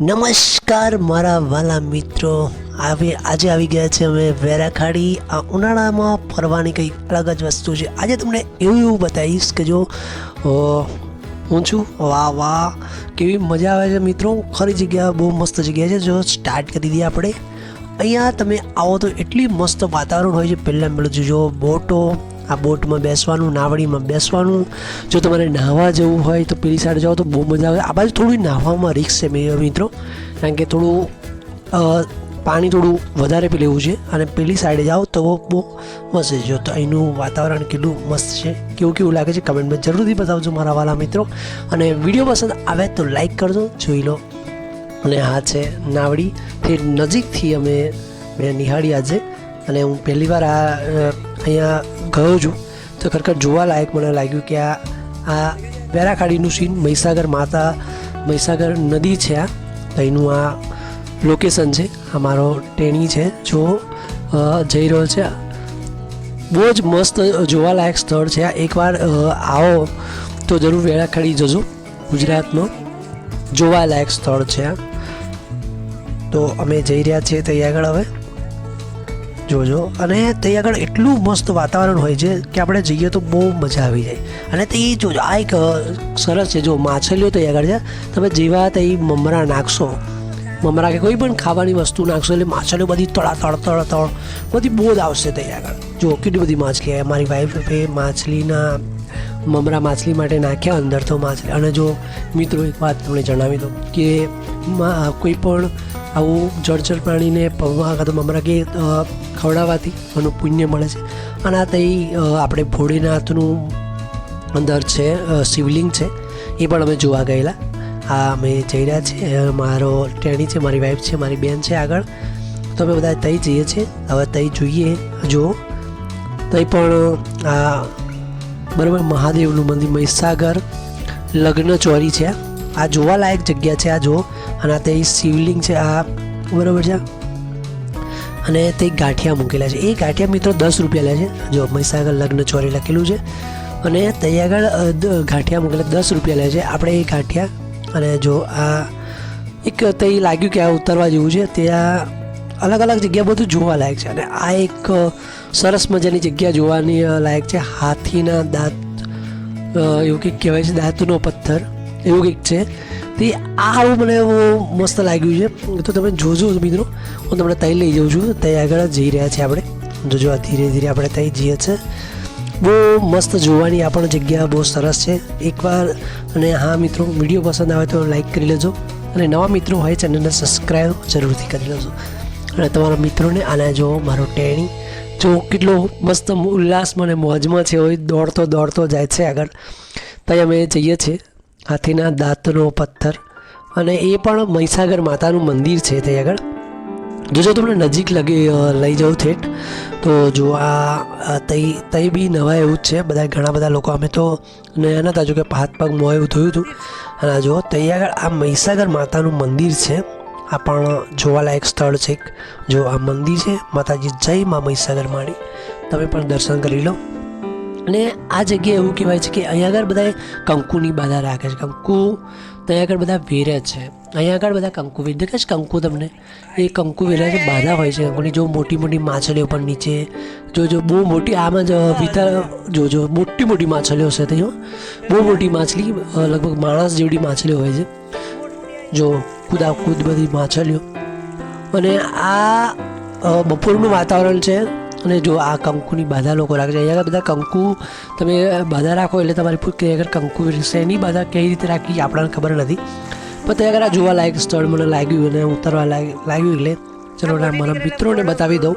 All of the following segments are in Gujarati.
નમસ્કાર મારા વાલા મિત્રો. આવે આજે આવી ગયા છે અમે વેરાખાડી. આ ઉનાળામાં ફરવાની કંઈક અલગ જ વસ્તુ છે. આજે તમને એવું એવું બતાવીશ કે જો હું છું. વાહ વાહ. કેવી મજા આવે છે મિત્રો. ખરી જગ્યા, બહુ મસ્ત જગ્યા છે. જો સ્ટાર્ટ કરી દઈએ આપણે. અહીંયા તમે આવો તો એટલી મસ્ત વાતાવરણ હોય છે. પહેલાં પેલું જો બોટો આ બોટમાં બેસવાનું, નાવડીમાં બેસવાનું. જો તમારે નાહવા જવું હોય તો પેલી સાઈડ જાઓ તો બહુ મજા આવે. આ બાજુ થોડું નાહવામાં રિક્સ છે મેં મિત્રો. કારણ કે થોડું પાણી થોડું વધારે પી લેવું છે અને પેલી સાઈડે જાઓ તો બહુ મસ્ત છે. જો તો અહીંનું વાતાવરણ કેટલું મસ્ત છે. કેવું કેવું લાગે છે કમેન્ટમાં જરૂરથી બતાવજો મારા વાલા મિત્રો. અને વીડિયો પસંદ આવે તો લાઈક કરજો, જોઈ લો. અને આ છે નાવડી. તે નજીકથી અમે, મેં નિહાળી આજે. અને હું પહેલી વાર આ અહીંયા ગયો છું, તો ખરેખર જોવા લાયક મને લાગ્યું કે આ આ વેરાખાડીનું સીન મહીસાગર માતા, મહીસાગર નદી છે આ, અહીંનું આ લોકેશન છે, આ મારો ટેણી છે, જો જઈ રહ્યો છે બહુ જ મસ્ત જોવાલાયક સ્થળ છે આ. એકવાર આવો તો જરૂર વેરાખાડી જજો, ગુજરાતનો જોવાલાયક સ્થળ છે આ. તો અમે જઈ રહ્યા છીએ ત્યાં આગળ હવે. જોજો. અને ત્યાં આગળ એટલું મસ્ત વાતાવરણ હોય છે કે આપણે જઈએ તો બહુ મજા આવી જાય. અને તે જોજો, આ એક સરસ છે. જો માછલીઓ ત્યાં આગળ છે. તમે જેવા ત્યાં મમરા નાખશો, મમરા કે કોઈ પણ ખાવાની વસ્તુ નાખશો એટલે માછલીઓ બધી તળા, તળ તળ તળ, બધી બહુ જ આવશે ત્યાં આગળ. જો, કેટલી બધી માછલી મારી વાઈફે માછલીના, મમરા માછલી માટે નાખ્યા અંદર તો માછલી. અને જો, મિત્રો, એક વાત તમને જણાવી દઉં કે કોઈ પણ આવું જળચર પ્રાણીને પગમાં કાં તો મમરા કે અ, ખવડાવવાથી એનું પુણ્ય મળે છે. અને આ તઈ આપણે ભોળીનાથનું અંદર છે શિવલિંગ છે એ પણ અમે જોવા ગયેલા. આ અમે જઈ રહ્યા છીએ મારો ટેણી છે મારી વાઈફ છે મારી બેન છે આગળ. તો અમે બધા તઈ જઈએ છીએ હવે તઈ જોઈએ જો. તઈ પણ આ બરાબર મહાદેવનું મંદિર મહીસાગર લગ્ન ચોરી છે. આ જોવાલાયક જગ્યા છે આ જો. અને આ તે શિવલિંગ છે, આ બરાબર છે? અને તે ગાંઠિયા મૂકેલા છે. એ ગાંઠિયા મિત્રો દસ રૂપિયા લે છે. જો મહીસાગર લગ્ન ચોરી લખેલું છે. અને ત્યાં આગળ ગાંઠિયા મૂકેલા દસ રૂપિયા લે છે. આપણે એ ગાંઠિયા અને જો આ એક તે લાગ્યું કે આ ઉતરવા જેવું છે ત્યાં અલગ અલગ જગ્યા બધું જોવા લાયક છે. અને આ એક સરસ મજાની જગ્યા જોવાની લાયક છે. હાથીના દાંત એવું કંઈક કહેવાય છે, દાંતનો પથ્થર. એવું કંઈક છે. તે આવું મને મસ્ત લાગ્યું છે. તો તમે જોજો મિત્રો. હું તમને ત્યાં લઈ જાઉં છું. ત્યાં આગળ જઈ રહ્યા છીએ આપણે. જોજો આ ધીરે ધીરે આપણે ત્યાં જઈએ છીએ બહુ મસ્ત જોવાની આ જગ્યા બહુ સરસ છે. એકવાર અને હા મિત્રો, વીડિયો પસંદ આવે તો લાઈક કરી લેજો. અને નવા મિત્રો હોય ચેનલને સબસ્ક્રાઈબ જરૂરથી કરી લેજો. અને તમારા મિત્રોને આના જો મારો ટેણી. જો કેટલો મસ્ત ઉલ્લાસ મને મોજમાં છે. હોય દોડતો દોડતો જાય છે આગળ. ત્યાં અમે જઈએ છીએ. હાથીના દાંતનો પથ્થર અને એ પણ મહીસાગર માતાનું મંદિર છે ત્યાં આગળ. જોજો તમને નજીક લગી લઈ જાઉં થેટ, તો જો આ તઈ તઈ બી નવા એવું જ છે. બધા ઘણા બધા લોકો, અમે તો નયા નહોતા જો કે હાથ પગ મોં એવું થયું હતું. અને જો, તઈ આગળ આ મહીસાગર માતાનું મંદિર છે. આ પણ જોવાલાયક સ્થળ છે જો આ મંદિર છે, માતાજી જય મા મહીસાગર માળી. તમે પણ દર્શન કરી લો. અને આ જગ્યાએ એવું કહેવાય છે કે અહીંયા આગળ બધા કંકુની બાધા રાખે છે. કંકુ ત્યાં આગળ બધા વેરે છે. અહીંયા આગળ બધા કંકુ વેરે. દેખાય છે કંકુ તમને? એ કંકુ વેરા છે બાધા હોય છે. કંકુની જો મોટી મોટી માછલીઓ પણ નીચે, જો જો બહુ મોટી આમાં જ વિતા જો જો મોટી મોટી માછલીઓ છે ત્યાં બહુ મોટી માછલી લગભગ માણસ જેવડી માછલીઓ હોય છે. જો કુદાકુદ બધી માછલીઓ. અને આ બપોરનું વાતાવરણ છે. અને જો આ કંકુની બાધા લોકો રાખે છે. અહીંયા બધા કંકુ, તમે બાધા રાખો એટલે તમારી પૂરી આગળ કંકુ શેની બાધા કઈ રીતે રાખી આપણને ખબર નથી. પણ ત્યાં આગળ આ જોવાલાયક સ્થળ મને લાગ્યું અને ઉતરવા લાગ- લાગ્યું એટલે ચલો મારા મિત્રોને બતાવી દઉં,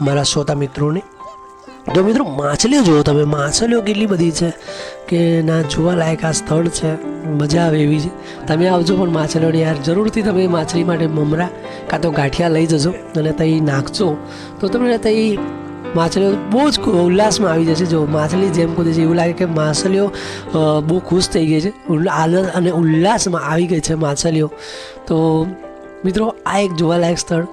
મારા શ્રોતા મિત્રોને. જો મિત્રો માછલીઓ જુઓ તમે, માછલીઓ કેટલી બધી છે કે ના, જોવા લાયક આ સ્થળ છે, મજા આવે એવી છે. તમે આવજો પણ માછલીઓને યાર, જરૂરથી તમે માછલી માટે મમરા કાં તો ગાંઠિયા લઈ જજો અને ત્યાં નાખજો. તો તમને ત્યાં માછલીઓ બહુ જ ઉલ્લાસમાં આવી જશે જો માછલી જેમ કૂદે છે, એવું લાગે કે માછલીઓ બહુ ખુશ થઈ ગઈ છે. આનંદ અને ઉલ્લાસમાં આવી ગઈ છે માછલીઓ. તો મિત્રો, આ એક જોવાલાયક સ્થળ.